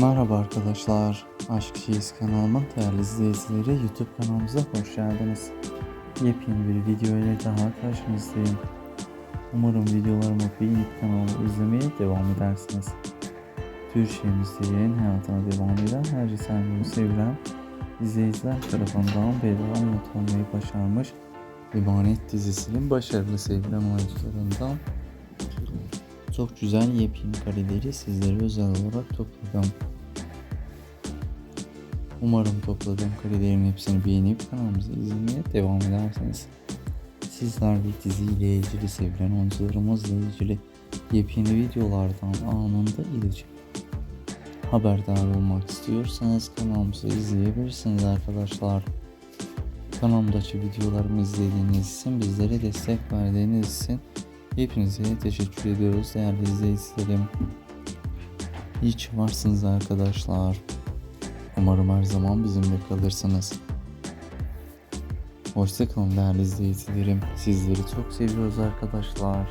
Merhaba arkadaşlar. Aşk Şiiz kanalımın değerli izleyicileri YouTube kanalımıza hoş geldiniz. Yepyeni bir video ile daha karşınızdayım. Umarım videolarımı beğenip kanalımı izlemeye devam edersiniz. Türkiye'mizin hayatına devam eden her risalemi sevilen izleyiciler tarafından bedava anlatılmayı başarmış Emanet dizisinin başarılı sevilen oyuncularından çok güzel yepyeni kareleri sizlere özel olarak topladım. Umarım topladığım karelerin hepsini beğenip kanalımızı izlemeye devam edersiniz. Sizler de diziyle ilgili sevilen oyuncularımızla ilgili yepyeni videolardan anında iletişim haberdar olmak istiyorsanız kanalımızı izleyebilirsiniz arkadaşlar. Kanalımdaki videolarımı izlediğiniz için bizlere destek verdiğiniz için hepinize teşekkür ediyoruz değerli izleyicilerim. Ki varsınız arkadaşlar. Umarım her zaman bizimle kalırsınız. Hoşçakalın değerli izleyicilerim. Sizleri çok seviyoruz arkadaşlar.